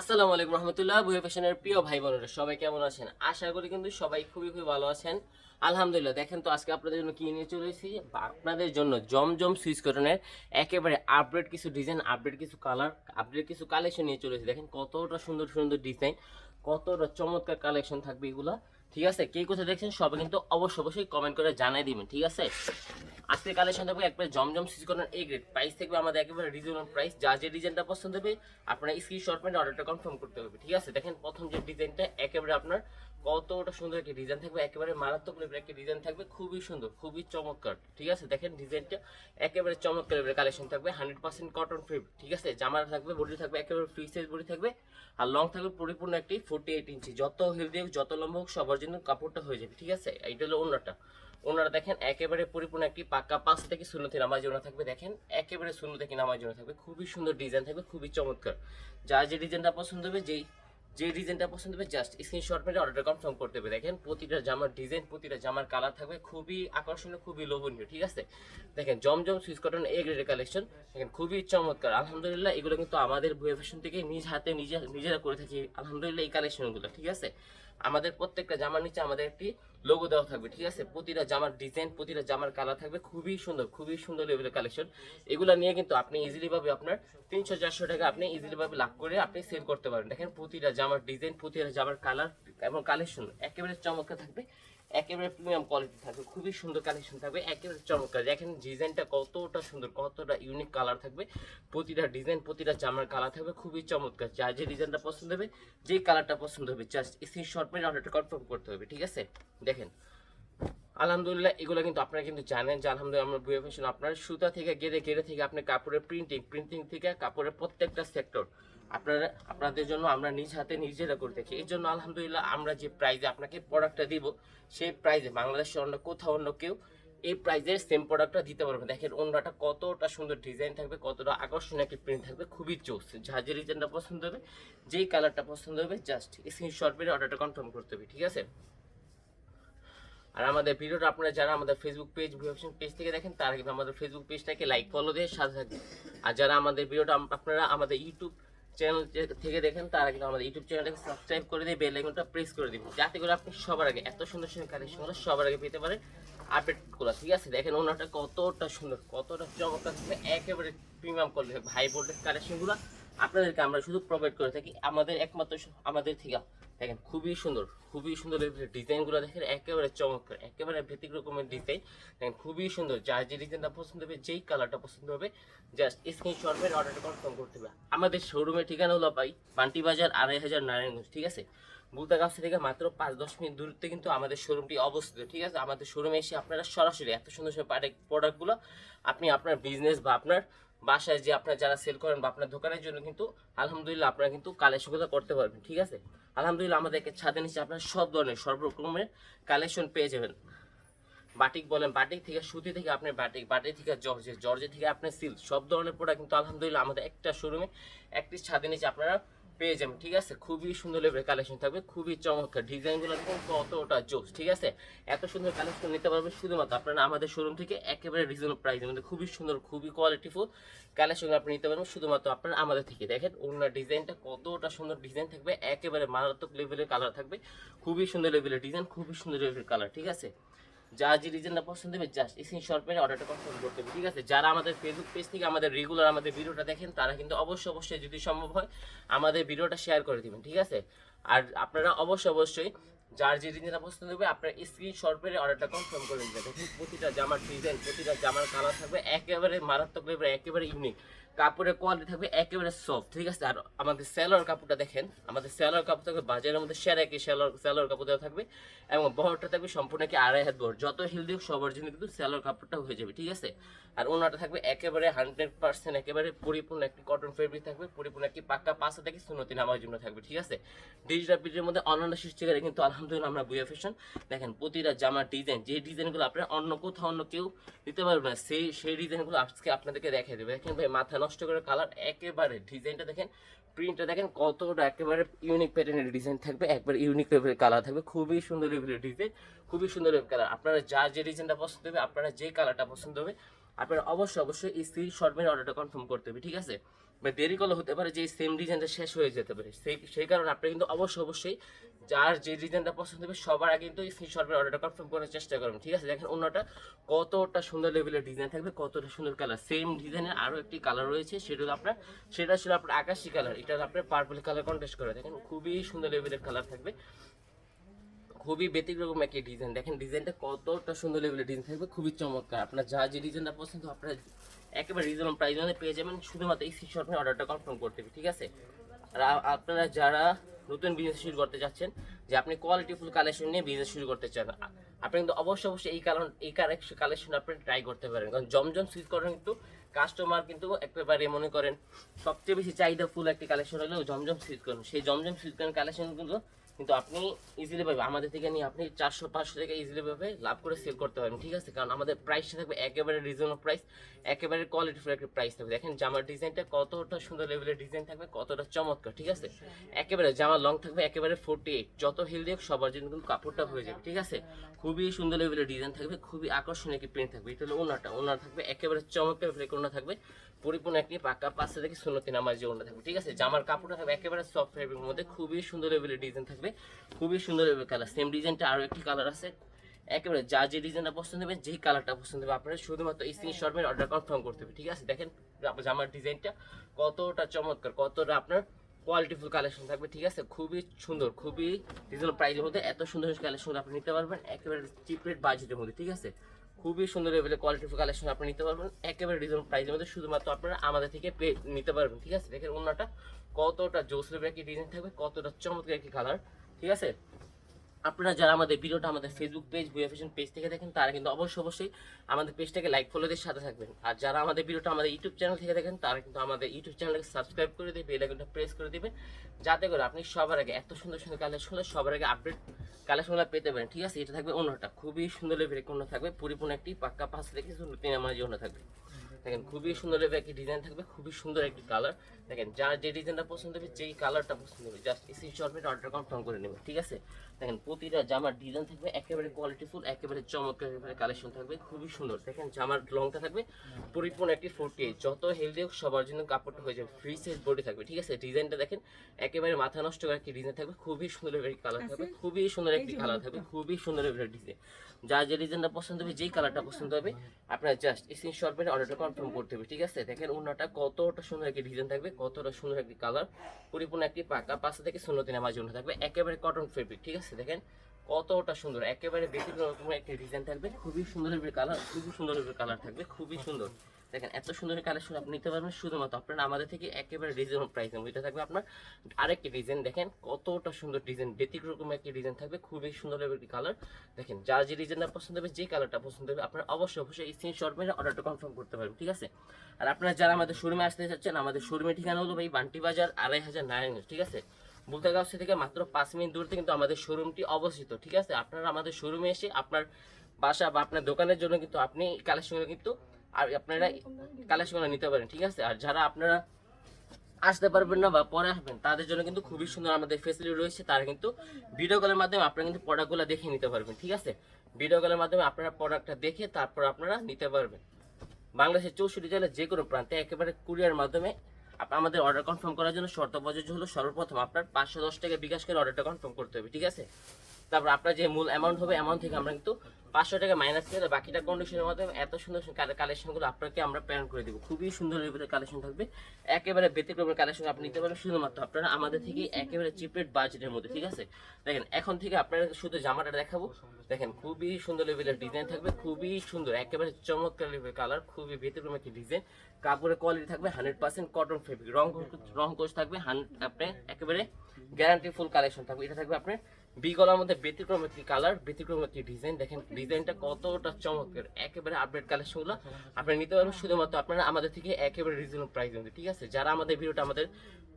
আসসালামু আলাইকুম রহমতুল্লাহ বুয়ে ফ্যাশনের প্রিয় ভাই বোনেরা, সবাই কেমন আছেন? আশা করি কিন্তু সবাই খুবই খুবই ভালো আছেন। আলহামদুলিল্লাহ, দেখেন তো আজকে আপনাদের জন্য কি নিয়ে চলে এসেছি? আপনাদের জন্য জমজম সুইচ কটনের একেবারে আপডেট কিছু ডিজাইন আপডেট কিছু কালার আপডেট কিছু কালেকশন নিয়ে চলে এসেছি। দেখেন কতটা সুন্দর সুন্দর ডিজাইন কতটা চমৎকার কালেকশন থাকবে এগুলা, ঠিক আছে? কে কোথায় দেখছেন সবাই কিন্তু অবশ্যই অবশ্যই কমেন্ট করে জানাই দিবেন, ঠিক আছে? আজকে কালেকশন থাকবে একবারে জমজম সিজ করেন এই গ্রেড প্রাইস থাকবে আমাদের একেবারে রিজনেবল প্রাইস যা যে ডিজাইনটা পছন্দ হবে, আপনার স্ক্রিনশট মেনে অর্ডারটা কনফার্ম করতে হবে, ঠিক আছে? দেখেন প্রথম যে ডিজাইনটা একেবারে আপনার কতটা সুন্দর একটি ডিজাইন থাকবে, একেবারে মারাত্মক লেভেলের একটি ডিজাইন থাকবে, খুবই সুন্দর, খুবই চমৎকার, ঠিক আছে? দেখেন ডিজাইনটা একেবারে চমৎকার লেভেলের কালেকশন থাকবে হান্ড্রেড পার্সেন্ট কটন ফ্রি ঠিক আছে? জামার থাকবে বডি থাকবে, একেবারে ফ্রি সাইজ বডি থাকবে, আর লং থাকবে পরিপূর্ণ একটি ফোর্টি এইট ইঞ্চি যত হেলদি হোক, যত লম্বা হোক, সবার জন্য কাপড়টা হয়ে যাবে, ঠিক আছে? এইটা হলো অন্যটা ওনারা দেখেন একেবারে পরিপূর্ণ একটি পাক্কা পাঁচ থেকে শূন্যতে নামাজ ওনা থাকবে, দেখেন একেবারে শূন্য থেকে নামাজ ওনা থাকবে, খুবই সুন্দর ডিজাইন থাকবে, খুবই চমৎকার। যার যে ডিজাইনটা পছন্দ হবে, যেই যে ডিজাইনটা পছন্দ হবে জাস্ট স্ক্রিনশট মেরে অর্ডার কনফার্ম করতে হবে। দেখেন, প্রতিটা জামার ডিজাইন প্রতিটা জামার কালার থাকবে খুবই আকর্ষণীয়, খুবই লোভনীয়, ঠিক আছে? দেখেন, জমজম সুইচ কটন এ গ্রেডের কালেকশন দেখেন, খুবই চমৎকার। আলহামদুলিল্লাহ, এগুলো কিন্তু আমাদের ভুয়ে ফ্যাশন থেকে নিজ হাতে নিজে, নিজেরা করে থাকি। আলহামদুলিল্লাহ, এই কালেকশনগুলো ঠিক আছে? আমাদের প্রত্যেকটা জামার নিচে আমাদের একটি লোগো দেওয়া থাকবে, ঠিক আছে? প্রতিটা জামার ডিজাইন প্রতিটা জামার কালার থাকবে খুবই সুন্দর খুবই সুন্দর লেভেলের কালেকশন এগুলো নিয়ে কিন্তু আপনি ইজিলি ভাবে আপনার তিনশো চারশো টাকা আপনি ইজিলি ভাবে লাভ করে আপনি সেল করতে পারেন। দেখেন, প্রতিটা জামার ডিজাইন প্রতিটা জামার কালার এবং কালেকশন একেবারে চমৎকার থাকবে। একেবারে প্রিমিয়াম কোয়ালিটি থাকবে, খুবই সুন্দর কালেকশন থাকবে, একেবারে চমৎকার। দেখেন ডিজাইনটা কতটা সুন্দর, কতটা ইউনিক কালার থাকবে, প্রতিটা ডিজাইন প্রতিটা জামার কালার থাকবে, খুবই চমৎকার। যার যে ডিজাইনটা পছন্দ হবে, যে কালারটা পছন্দ হবে জাস্ট স্ক্রিনশট মেরে অর্ডারটা কনফার্ম করতে হবে, ঠিক আছে? দেখেন, আলহামদুলিল্লাহ এগুলো কিন্তু আপনারা কিন্তু জানেন যে আলহামদুলিল্লাহ আমরা বুয়ে ফ্যাশন আপনার সুতা থেকে গেড়ে গেড়ে থেকে আপনি কাপড়ের প্রিন্টিং প্রিন্টিং থেকে কাপড়ের প্রত্যেকটা সেক্টর আপনারা, আপনাদের জন্য আমরা নিজ হাতে নিজেরা করে থাকি এই জন্য আলহামদুলিল্লাহ আমরা যে প্রাইজে আপনাকে প্রোডাক্টটা দিব, সেই প্রাইজে বাংলাদেশের অন্য কোথাও অন্য কেউ এই প্রাইজের সেম প্রোডাক্টটা দিতে পারবে দেখেন অন্যটা কতটা সুন্দর ডিজাইন থাকবে, কতটা আকর্ষণীয় একটি প্রিন্ট থাকবে, খুবই চোস যা যে ডিজাইনটা পছন্দ হবে, যেই কালারটা পছন্দ হবে জাস্ট স্ক্রিনশট মেরে অর্ডারটা কনফার্ম করতে হবে, ঠিক আছে? আর আমাদের ভিডিওটা আপনারা যারা আমাদের ফেসবুক পেজ ভিডিওশন পেজ থেকে দেখেন, তারা কিন্তু আমাদের ফেসবুক পেজটাকে লাইক ফলো দিয়ে সাথে থাকবেন। আর যারা আমাদের ভিডিওটা আপনারা আমাদের ইউটিউব চ্যানেল থেকে দেখেন, তারা কিন্তু আমাদের ইউটিউব চ্যানেলটাকে সাবস্ক্রাইব করে দিয়ে বেল আইকনটা প্রেস করে দিব যাতে করে আপনি সবার আগে, এত সুন্দর সুন্দর কালেকশনগুলো সবার আগে পেতে পারেন আপডেটগুলো ঠিক আছে? দেখেন ওনারটা কতটা সুন্দর, কতটা চমৎকার থাকবে একেবারে প্রিমিয়াম কোয়ালিটি ভাই বোর্ডের কালেকশনগুলো আপনাদেরকে আমরা শুধু প্রোভাইড করে থাকি আমাদের একমাত্র, আমাদের থেকে। দেখেন, খুবই সুন্দর খুবই সুন্দর ডিজাইনগুলো দেখেন, একেবারে চমৎকার, একেবারে ব্যতিক রকমের ডিজাইন। দেখেন, খুবই সুন্দর, যার যে ডিজাইনটা পছন্দ হবে, যেই কালারটা পছন্দ হবে জাস্ট স্ক্রিনশট মেরে অর্ডারটা কনফার্ম করতে হবে। আমাদের শোরুমের ঠিকানা হলো পাই পান্টি বাজার আড়াই হাজার নারায়ণগঞ্জ, ঠিক আছে? বুলতাগাছ থেকে মাত্র পাঁচ, দশ মিনিট দূরত্বে কিন্তু আমাদের শোরুমটি অবস্থিত, ঠিক আছে? আমাদের শোরুমে এসে আপনারা সরাসরি এত সুন্দর সুন্দর প্রোডাক্টগুলো আপনি আপনার বিজনেস বা আপনার বাসায় যে আপনার যারা সেল করেন বা আপনার দোকানের জন্য কিন্তু আলহামদুলিল্লাহ আপনারা কিন্তু কালেকশনগুলো করতে পারবেন, ঠিক আছে? আলহামদুলিল্লাহ আমাদেরকে ছাদে নিচে আপনারা সব ধরনের সর্বরকমের কালেকশন পেয়ে যাবেন। বাটিক বলেন, বাটিক থেকে সুতি থেকে আপনি বাটিক বাটিক থেকে জর্জে জর্জে থেকে আপনি সিল্ক সব ধরনের প্রোডাক্ট কিন্তু আলহামদুলিল্লাহ আমাদের একটা শোরুমে একটি ছাদে নিচে আপনারা পেয়ে যাবেন, ঠিক আছে? খুবই সুন্দর লেভেলের কালেকশন থাকবে, খুবই চমৎকার। ডিজাইনগুলো দেখুন কতটা জোস ঠিক আছে? এত সুন্দর কালেকশন নিতে পারবেন শুধুমাত্র আপনারা আমাদের শোরুম থেকে একেবারে রিজনেবল প্রাইসের মধ্যে, খুবই সুন্দর, খুবই কোয়ালিটিফুল কালেকশন আপনি নিতে পারবেন শুধুমাত্র আপনারা আমাদের থেকে। দেখেন, ওনার ডিজাইনটা কতটা সুন্দর ডিজাইন থাকবে, একেবারে মারাত্মক লেভেলের কালার থাকবে। খুবই সুন্দর লেভেলের ডিজাইন খুবই সুন্দর লেভেলের কালার ঠিক আছে? যা যে ডিজাইনটা পছন্দ হবে জাস্ট স্ক্রিনশট মেরে অর্ডারটা কনফার্ম করতে হবে, ঠিক আছে? যারা আমাদের ফেসবুক পেজ থেকে আমাদের রেগুলার আমাদের ভিডিওটা দেখেন, তারা কিন্তু অবশ্যই অবশ্যই যদি সম্ভব হয়, আমাদের ভিডিওটা শেয়ার করে দিবেন, ঠিক আছে? আর আপনারা অবশ্যই অবশ্যই যার যে ডিজাইনটা পছন্দ হবে, আপনার স্ক্রিনশট মেরে অর্ডারটা কনফার্ম করে দিবেন প্রতিটা জামার ডিজাইন প্রতিটা জামার কালার থাকবে একেবারে মারাত্মক একেবারে ইউনিক কাপড়ের কোয়ালিটি থাকবে একেবারে সফট ঠিক আছে? আর আমাদের সেলার কাপড়টা দেখেন, আমাদের সেলার কাপড় থাকবে, বাজারের মধ্যে সেরা একই সেলার সেলার কাপড় থাকবে এবং বহরটা থাকবে সম্পূর্ণ কি আড়াই হাত বহর। যত হেলদি হোক, সবার জন্য কিন্তু সেলার কাপড়টা হয়ে যাবে, ঠিক আছে? আর ওনাটা থাকবে একেবারে হান্ড্রেড পার্সেন্ট একেবারে পরিপূর্ণ একটি কটন ফেব্রিক থাকবে, পরিপূর্ণ একটি পাক্কা পাশে থেকে সুনতি নামার জন্য থাকবে, ঠিক আছে? ডিজিটাল পিটের মধ্যে অন্যান্য সৃষ্টিকারে কিন্তু আলহামদুলিল্লাহ আমরা বুয়া ফ্যাশন দেখেন, প্রতিটা জামার ডিজাইন যে ডিজাইনগুলো আপনারা অন্য কোথাও অন্য কেউ দিতে পারবে না, সেই সেই ডিজাইনগুলো আজকে আপনাদেরকে দেখাই দেবে। দেখেন ভাই, মাথা নষ্ট করে কালার একেবারে ডিজাইনটা দেখেন প্রিন্টটা দেখেন কতটা একেবারে ইউনিক প্যাটার্নের ডিজাইন থাকবে, একবার ইউনিক লেভেলের কালার থাকবে, খুবই সুন্দর লেভেলের ডিজাইন খুবই সুন্দর লেভেল কালার আপনারা যা যে ডিজাইনটা পছন্দ হবে, আপনারা যে কালারটা পছন্দ হবে আপনারা অবশ্যই অবশ্যই এই স্ক্রিন শর্ট মেরে অর্ডারটা কনফার্ম করতে হবে, ঠিক আছে? বা দেরি করলে হতে পারে যে সেম ডিজাইনটা শেষ হয়ে যেতে পারে। সেই সেই কারণে আপনি কিন্তু অবশ্যই অবশ্যই যার যে ডিজাইনটা পছন্দ হবে সবার আগে কিন্তু স্ক্রিনশটের অর্ডারটা কনফার্ম করার চেষ্টা করবেন, ঠিক আছে? দেখেন অন্যটা কতটা সুন্দর লেভেলের ডিজাইন থাকবে, কতটা সুন্দর কালার সেম ডিজাইনের আরও একটি কালার রয়েছে, সেটা হলো আপনার, সেটা ছিল আপনার আকাশি কালার এটা আপনার পার্পল কালার কন্টেস্ট করে। দেখেন খুবই সুন্দর লেভেলের কালার থাকবে। খুবই ব্যতিক্রম একটি ডিজাইন দেখেন ডিজাইনটা কতটা সুন্দর লেভেলের ডিজাইন থাকবে, খুবই চমৎকার। আপনার যা যে ডিজাইনটা পছন্দ, আপনারা একেবারে রিজনেবল প্রাইস মধ্যে পেয়ে যাবেন। শুধুমাত্র এই সিক্স শর্ট অর্ডারটা কনফার্ম করতে হবে, ঠিক আছে? আর আপনারা যারা নতুন বিজনেস শুরু করতে চাচ্ছেন যে আপনি কোয়ালিটিফুল কালেকশন নিয়ে বিজনেস শুরু করতে চান আপনি কিন্তু অবশ্যই অবশ্যই এই কারণ এই কালেকশন আপনি ট্রাই করতে পারেন। কারণ জমজম সুইচ করেন কিন্তু কাস্টমার কিন্তু একেবারে মনে করেন, সবচেয়ে বেশি চাহিদা ফুল একটি কালেকশন হলো জমজম সুইচ করেন সেই জমজম সুইচ করেন কালেকশন কিন্তু কিন্তু আপনি ইজিলি পাবে আমাদের থেকে নিয়ে আপনি চারশো, পাঁচশো টাকা ইজিলি পাবে লাভ করে সেল করতে পারবেন, ঠিক আছে? কারণ আমাদের প্রাইসটা থাকবে একেবারে রিজনেবল প্রাইস একেবারে কোয়ালিটিফুল একটা প্রাইস থাকবে। দেখেন, জামার ডিজাইনটা কতটা সুন্দর লেভেলের ডিজাইন থাকবে, কতটা চমৎকার, ঠিক আছে? একেবারে জামা লং থাকবে একেবারে ফোর্টি এইট যত হেলদি হোক, সবার জন্য কিন্তু কাপড়টা হয়ে যাবে, ঠিক আছে? খুবই সুন্দর লেভেলের ডিজাইন থাকবে, খুবই আকর্ষণীয় একটি প্রিন্ট থাকবে, এটা হলো ওনাটা, ওনার থাকবে একেবারে চমৎকার ফ্লেক ওনা থাকবে, পরিপূর্ণ একটি পাকা পাশে থেকে সুন্নতি নামাজ যে ওনা থাকবে, ঠিক আছে? জামার কাপড়টা থাকবে একেবারে সফট ফেব্রিকের মধ্যে, খুবই সুন্দর লেভেলের ডিজাইন থাকবে খুবই সুন্দর লেভেলের কালার সেম ডিজাইনটা আরও একটি কালার আছে। একেবারে যা যে ডিজাইনটা পছন্দ হবে, যেই কালারটা পছন্দ হবে, আপনারা শুধুমাত্র এই স্ক্রিন শর্টের অর্ডার কনফার্ম করতে হবে, ঠিক আছে? দেখেন জামার ডিজাইনটা কতটা চমৎকার, কতটা আপনার কোয়ালিটিফুল কালেকশন থাকবে, ঠিক আছে? খুবই সুন্দর, খুবই রিজনেবল প্রাইসের মধ্যে এত সুন্দর কালেকশন আপনি নিতে পারবেন, একেবারে চিপ রেট বাজেটের মধ্যে, ঠিক আছে? খুবই সুন্দর লেভেলের কোয়ালিটি কালেকশন আপনি নিতে পারবেন। একেবারে রিজনেবল প্রাইসের মধ্যে শুধুমাত্র আপনারা আমাদের থেকে পে নিতে পারবেন, ঠিক আছে? দেখেন অন্যটা কতটা জোস একটি ডিজাইন থাকবে, কতটা চমৎকার একটি কালার ঠিক আছে? আপনারা যারা আমাদের ভিডিওটা আমাদের ফেসবুক পেজ বুয়া ফ্যাশন পেজ থেকে দেখেন, তারা কিন্তু অবশ্যই অবশ্যই আমাদের পেজটাকে লাইক ফলো দিয়ে সাথে থাকবেন। আর যারা আমাদের ভিডিওটা আমাদের ইউটিউব চ্যানেল থেকে দেখেন, তারা কিন্তু আমাদের ইউটিউব চ্যানেলকে সাবস্ক্রাইব করে দিয়ে বেল আইকনটা প্রেস করে দিবেন, যাতে করে আপনি সবার আগে এত সুন্দর সুন্দর কালেকশন সবার আগে আপডেট কালেকশনগুলো পেতে পারেন, ঠিক আছে? এটা থাকবে অন্যটা। খুবই সুন্দর লেভেলের অন্য থাকবে, পরিপূর্ণ একটি পাক্কা পাঁচ থেকে তিন আমার জন্য থাকবে। দেখেন খুবই সুন্দর একটি ডিজাইন থাকবে খুবই সুন্দর একটি কালার দেখেন যার যে ডিজাইনটা পছন্দ হবে যেই কালারটা পছন্দ হবে জাস্ট এসি শর্টমেট অর্ডার কনফার্ম করে নেবেন ঠিক আছে? দেখেন প্রতিটা জামার ডিজাইন থাকবে একেবারে কোয়ালিটিফুল একেবারে চমৎকার কালেকশন থাকবে খুবই সুন্দর। দেখেন জামার লংটা থাকবে পরিপূর্ণ একটি ফোর্টি যত হেলদি হোক সবার জন্য কাপড়টা হয়ে যাবে ফ্রি সাইজ বডি থাকবে ঠিক আছে? ডিজাইনটা দেখেন একেবারে মাথা নষ্ট করে একটি ডিজাইন থাকবে খুবই সুন্দর একটি কালার থাকবে খুবই সুন্দর একটি কালার থাকবে খুবই সুন্দর একটি ডিজাইন যা যে ডিজাইনটা পছন্দ হবে যেই কালারটা পছন্দ হবে আপনার জাস্ট স্ক্রিন শট মেরে অর্ডারটা কনফার্ম করতে হবে, ঠিক আছে? দেখেন ওনাটা কতটা সুন্দর একটি ডিজাইন থাকবে, কতটা সুন্দর একটি কালার পরিপূর্ণ একটি পাকা, পাশে থেকে শূন্যতে নামাজ জন্য থাকবে, একেবারে কটন ফেব্রিক ঠিক আছে? দেখেন কতটা সুন্দর, একেবারে বেশি একটি ডিজাইন থাকবে, খুবই সুন্দর কালার খুবই সুন্দর কালার থাকবে, খুবই সুন্দর। দেখেন, এত সুন্দর কালেকশন আপনি নিতে পারবেন শুধুমাত্র আপনার আমাদের থেকে একেবারে রিজনেবল প্রাইস এটা থাকবে আপনার আরেকটি ডিজাইন দেখেন কতটা সুন্দর ডিজাইন ব্যতিক্রম একটি ডিজাইন থাকবে, খুবই সুন্দর একটি কালার দেখেন, যার যে ডিজাইনটা পছন্দ হবে, যে কালারটা পছন্দ হবে, আপনার অবশ্যই অবশ্যই এই শর্ট মেরে অর্ডারটা কনফার্ম করতে পারবেন, ঠিক আছে? আর আপনারা যারা আমাদের শোরুমে আসতে চাচ্ছেন, আমাদের শোরুমের ঠিকানা হলো ভাই বান্টি বাজার আড়াই হাজার নারায়ণ ঠিক আছে? বুলতাগাছ থেকে মাত্র পাঁচ মিনিট দূরতে কিন্তু আমাদের শোরুমটি অবস্থিত, ঠিক আছে? আপনারা আমাদের শোরুমে এসে আপনার বাসা বা আপনার দোকানের জন্য কিন্তু আপনি কালেকশনগুলো কিন্তু আর আপনারা কালেকশনগুলো নিতে পারেন ঠিক আছে? আর যারা আপনারা আসতে পারবেন না বা পরে আসবেন তাদের জন্য কিন্তু খুবই সুন্দর আমাদের ফেসিলিটি রয়েছে। তারা কিন্তু ভিডিও কলের মাধ্যমে আপনারা কিন্তু প্রোডাক্টগুলো দেখে নিতে পারবেন ঠিক আছে? ভিডিও কলের মাধ্যমে আপনারা প্রোডাক্টটা দেখে তারপর আপনারা নিতে পারবেন। বাংলাদেশের চৌষট্টি জেলার যে কোনো প্রান্তে একেবারে কুরিয়ার মাধ্যমে আমাদের অর্ডার কনফার্ম করার জন্য শর্ত প্রযোজ্য হলো সর্বপ্রথম আপনার পাঁচশো দশ টাকা বিকাশ করে অর্ডারটা কনফার্ম করতে হবে ঠিক আছে? তারপর আপনার যে মূল অ্যামাউন্ট হবে অ্যামাউন্ট থেকে আমরা কিন্তু পাঁচশো টাকা মাইনাস করে বাকিটা কন্ডিশনের মাধ্যমে এত সুন্দর কালেকশনগুলো আপনাকে আমরা প্ল্যান করে দেবো। খুবই সুন্দর লেভেলের কালেকশন থাকবে। একেবারে ব্যতিক্রমের কালেকশন আপনি নিতে পারবেন শুধুমাত্র আপনারা আমাদের থেকে একেবারে চিপেট বাজেটের মধ্যে, ঠিক আছে? দেখেন, এখন থেকে আপনারা শুধু জামাটা দেখাবো। দেখেন, খুবই সুন্দর লেভেলের ডিজাইন থাকবে, খুবই সুন্দর, একেবারে চমৎকার লেভেলের কালার খুবই ব্যতিক্রম একটি ডিজাইন কাপড়ের কোয়ালিটি থাকবে হান্ড্রেড পার্সেন্ট কটন ফেব্রিক রং রং কোচ থাকবে হান্ড্রেড আপনার একেবারে গ্যারান্টি ফুল কালেকশন থাকবে। এটা থাকবে আপনার বি গলার মধ্যে ব্যতিক্রম একটি কালার, ব্যতিক্রম একটি ডিজাইন দেখেন ডিজাইনটা কতটা চমৎকার। একেবারে আপডেট কালেকশনগুলো আপনি নিতে পারবেন। শুধুমাত্র আপনারা আমাদের থেকে একেবারে রিজনেবল প্রাইস মধ্যে ঠিক আছে? যারা আমাদের ভিডিওটা আমাদের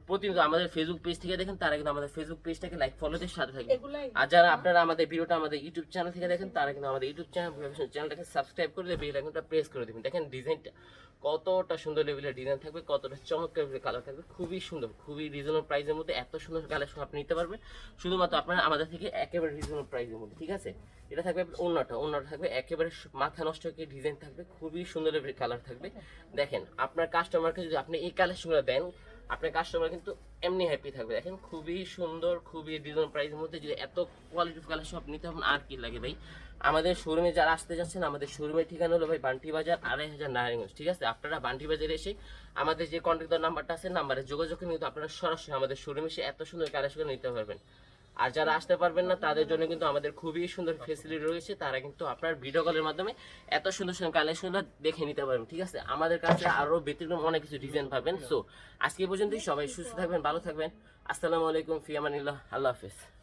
প্রতিনিয়ত আমাদের ফেসবুক পেজ থেকে দেখেন তারা কিন্তু আমাদের ফেসবুক পেজটাকে লাইক ফলোদের সাথে থাকবে। আর যারা আপনারা আমাদের ভিডিওটা আমাদের ইউটিউব চ্যানেল থেকে দেখেন তারা কিন্তু আমাদের ইউটিউব চ্যানেল চ্যানেলটাকে সাবস্ক্রাইব করে দেবে বেল আইকনটা প্রেস করে দেবেন দেখেন ডিজাইনটা কতটা সুন্দর লেভেলের ডিজাইন থাকবে কতটা চমৎকার কালার থাকবে খুবই সুন্দর খুবই রিজনেবল প্রাইসের মধ্যে এত সুন্দর কালেকশন আপনি নিতে পারবেন। শুধুমাত্র আপনারা আমাদের থেকে একেবারে রিজনেবল প্রাইসের মধ্যে ঠিক আছে? এটা থাকবে অন্যটা অন্যটা থাকবে একেবারে মাথা নষ্ট কি ডিজাইন থাকবে খুবই সুন্দর লেভেলের কালার থাকবে। দেখেন আপনার কাস্টমারকে যদি আপনি এই কালেকশনগুলো দেন আপনার কাস্টমার কিন্তু এমনি হ্যাপি থাকবে। দেখেন খুবই সুন্দর, খুবই রিজন প্রাইসের মধ্যে যদি এত কোয়ালিটি কালার সব নিতে হবেন আর কি লাগে ভাই? আমাদের শোরুমে যারা আসতে যাচ্ছেন, আমাদের শোরুমের ঠিকানা হলো ভাই বান্টি বাজার আড়াই হাজার নারায়ণগঞ্জ, ঠিক আছে? আপনারা বান্টি বাজারে এসে আমাদের যে কন্ট্যাক্ট নাম্বারটা আছে নাম্বারে যোগাযোগ কিন্তু আপনারা সরাসরি আমাদের শোরুমে এসে এত সুন্দর কালেকশন নিতে পারবেন। আর যারা আসতে পারবেন না, তাদের জন্য কিন্তু আমাদের খুবই সুন্দর ফেসিলিটি রয়েছে। তারা কিন্তু আপনার ভিডিও কলের মাধ্যমে এত সুন্দর সুন্দর কালেকশনটা দেখে নিতে পারবেন, ঠিক আছে? আমাদের কাছে আরও ব্যতিক্রম অনেক কিছু ডিজাইন পাবেন। সো আজকে পর্যন্তই। সবাই সুস্থ থাকবেন, ভালো থাকবেন। আসসালামু আলাইকুম ফিয়ামানিল্লাহ। আল্লাহ হাফেজ।